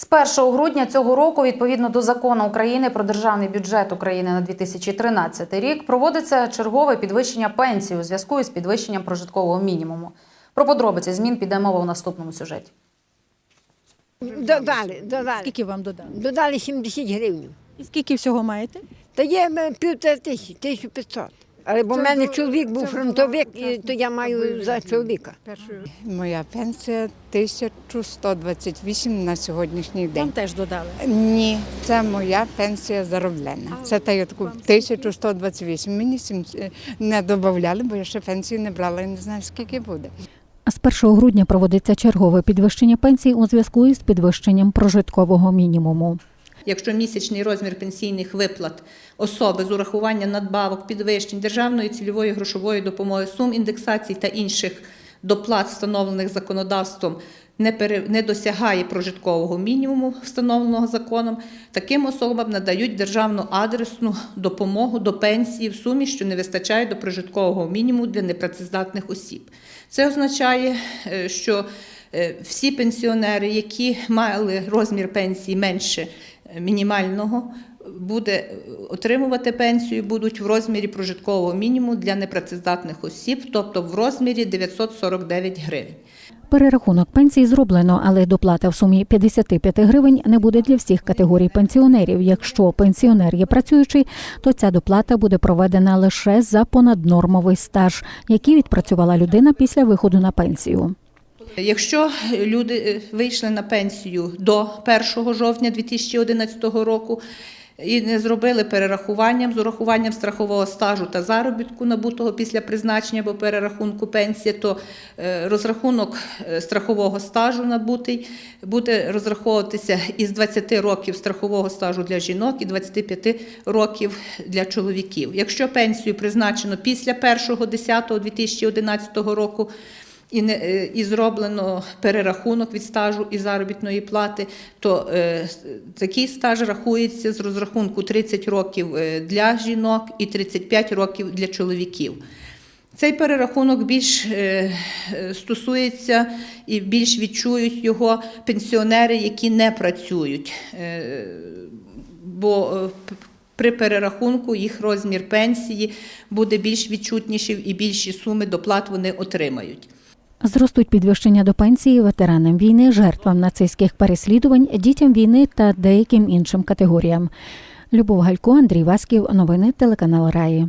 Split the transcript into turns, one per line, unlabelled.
З 1 грудня цього року, відповідно до закону України про державний бюджет України на 2013 рік, проводиться чергове підвищення пенсії у зв'язку із підвищенням прожиткового мінімуму. Про подробиці змін піде мова у наступному сюжеті.
Додали, додали.
Скільки вам додали?
Додали 70 гривень.
І скільки всього маєте?
Та є е, півтора тисячі, 1500. Але бо в мене чоловік був фронтовик, і то я маю за чоловіка.
Моя пенсія 1128 на сьогоднішній
Вам
день.
теж додали.
Ні, це моя пенсія зароблена. Це та я таку 1128. Мені сім- не додавали, бо я ще пенсії не брала і не знаю, скільки буде.
З 1 грудня проводиться чергове підвищення пенсій у зв'язку із підвищенням прожиткового мінімуму.
Якщо місячний розмір пенсійних виплат особи з урахуванням надбавок, підвищень, державної цільової грошової допомоги, сум індексацій та інших доплат, встановлених законодавством, не, досягає прожиткового мінімуму, встановленого законом, таким особам надають державну адресну допомогу до пенсії в сумі, що не вистачає до прожиткового мінімуму для непрацездатних осіб. Це означає, е, що е, всі пенсіонери, які мали розмір пенсії менше мінімального, буде отримувати пенсію будуть в розмірі прожиткового мінімуму для непрацездатних осіб, тобто в розмірі 949 гривень.
Перерахунок пенсій зроблено, але доплата в сумі 55 гривень не буде для всіх категорій пенсіонерів. Якщо пенсіонер є працюючий, то ця доплата буде проведена лише за понаднормовий стаж, який відпрацювала людина після виходу на пенсію.
Якщо люди е, вийшли на пенсію до 1 жовтня 2011 року і не зробили перерахуванням з урахуванням страхового стажу та заробітку набутого після призначення або перерахунку пенсії, то е, розрахунок е, страхового стажу набутий буде розраховуватися із 20 років страхового стажу для жінок і 25 років для чоловіків. Якщо пенсію призначено після 1.10.2011 року, і не е, і зроблено перерахунок від стажу і заробітної плати, то е, такий стаж рахується з розрахунку 30 років е, для жінок і 35 років для чоловіків. Цей перерахунок більш е, стосується і більш відчують його пенсіонери, які не працюють. Бо при перерахунку їх розмір пенсії буде більш відчутніший і більші суми доплат вони отримають.
Зростуть підвищення до пенсії ветеранам війни, жертвам нацистських переслідувань, дітям війни та деяким іншим категоріям. Любов Галько, Андрій Васків, Новини телеканал Раї.